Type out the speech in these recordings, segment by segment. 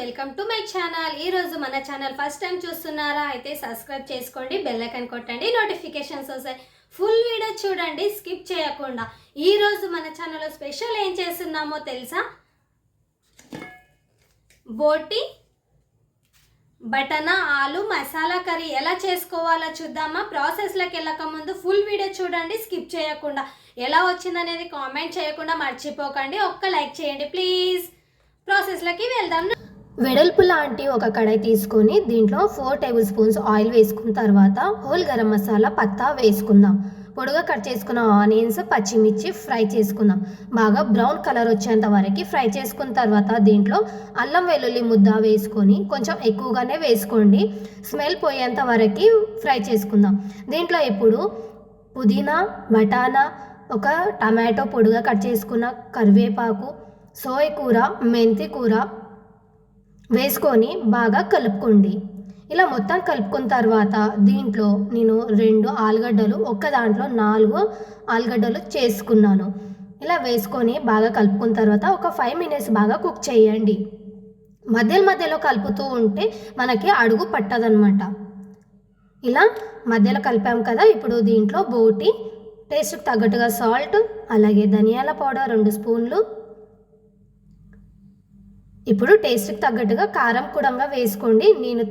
Welcome to my channel. ఈ రోజు మన ఛానల్ ఫస్ట్ టైం చూస్తున్నారా అయితే సబ్స్క్రైబ్ చేసుకోండి బెల్ ఐకాన్ కొట్టండి నోటిఫికేషన్స్ వస్తాయి. ఫుల్ వీడియో చూడండి స్కిప్ చేయకుండా. ఈ రోజు మన ఛానల్లో స్పెషల్ ఏం చేస్తున్నామో తెలుసా? బోటి బటనా ఆలు మసాలా కర్రీ ఎలా చేసుకోవాలో చూద్దామా? ప్రాసెస్లోకి వెళ్ళక ముందు ఫుల్ వీడియో చూడండి స్కిప్ చేయకుండా. ఎలా వచ్చిందనేది కామెంట్ చేయకుండా మర్చిపోకండి. ఒక్క లైక్ చేయండి ప్లీజ్. ప్రాసెస్లోకి వెళ్దాం. వెడల్పు లాంటి ఒక కడాయి తీసుకొని దీంట్లో ఫోర్ టేబుల్ స్పూన్స్ ఆయిల్ వేసుకున్న తర్వాత హోల్ గరం మసాలా పత్తా వేసుకుందాం. పొడుగా కట్ చేసుకున్న ఆనియన్స్ పచ్చిమిర్చి ఫ్రై చేసుకుందాం. బాగా బ్రౌన్ కలర్ వచ్చేంత వరకు ఫ్రై చేసుకున్న తర్వాత దీంట్లో అల్లం వెల్లుల్లి ముద్ద వేసుకొని కొంచెం ఎక్కువగానే వేసుకోండి. స్మెల్ పోయేంత వరకు ఫ్రై చేసుకుందాం. దీంట్లో ఇప్పుడు పుదీనా బఠానా ఒక టమాటో పొడుగా కట్ చేసుకున్న కరివేపాకు సోయ కూర మెంతి కూర వేసుకొని బాగా కలుపుకోండి. ఇలా మొత్తం కలుపుకున్న తర్వాత దీంట్లో నేను రెండు ఆలుగడ్డలు ఒక్క దాంట్లో నాలుగు ఆలుగడ్డలు చేసుకున్నాను. ఇలా వేసుకొని బాగా కలుపుకున్న తర్వాత ఒక ఫైవ్ మినిట్స్ బాగా కుక్ చేయండి. మధ్యలో మధ్యలో కలుపుతూ ఉంటే మనకి అడుగు పట్టదనమాట ఇలా మధ్యలో కలిపాం కదా ఇప్పుడు దీంట్లో బోటి టేస్ట్కి తగ్గట్టుగా సాల్ట్ అలాగే ధనియాల పౌడర్ రెండు స్పూన్లు ఇప్పుడు టేస్ట్కి తగ్గట్టుగా కారం కూడా వేసుకోండి. నేను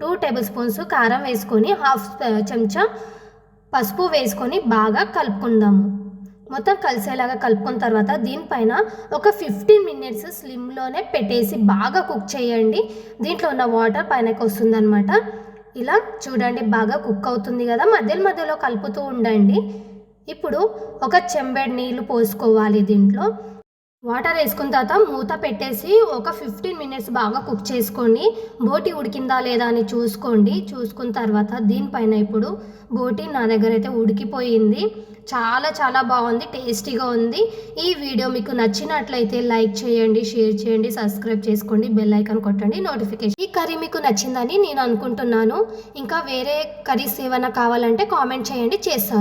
టూ టేబుల్ స్పూన్స్ కారం వేసుకొని హాఫ్ చెంచా పసుపు వేసుకొని బాగా కలుపుకుందాము. మొత్తం కలిసేలాగా కలుపుకున్న తర్వాత దీనిపైన ఒక ఫిఫ్టీన్ మినిట్స్ స్లిమ్లోనే పెట్టేసి బాగా కుక్ చేయండి. దీంట్లో ఉన్న వాటర్ పైనకి వస్తుందన్నమాట. ఇలా చూడండి బాగా కుక్ అవుతుంది కదా. మధ్యలో మధ్యలో కలుపుతూ ఉండండి. ఇప్పుడు ఒక చెంబెడ్ నీళ్ళు పోసుకోవాలి దీంట్లో. వాటర్ వేసుకున్న తర్వాత మూత పెట్టేసి ఒక ఫిఫ్టీన్ మినిట్స్ బాగా కుక్ చేసుకోండి బోటి ఉడికిందా లేదా అని చూసుకోండి. చూసుకున్న తర్వాత దీనిపైన ఇప్పుడు బోటి నా దగ్గర అయితే ఉడికిపోయింది. చాలా చాలా బాగుంది టేస్టీగా ఉంది. ఈ వీడియో మీకు నచ్చినట్లయితే లైక్ చేయండి షేర్ చేయండి సబ్స్క్రైబ్ చేసుకోండి బెల్ ఐకాన్ కొట్టండి నోటిఫికేషన్. ఈ కర్రీ మీకు నచ్చిందని నేను అనుకుంటున్నాను. ఇంకా వేరే కర్రీస్ ఏమైనా కావాలంటే కామెంట్ చేయండి చేస్తాను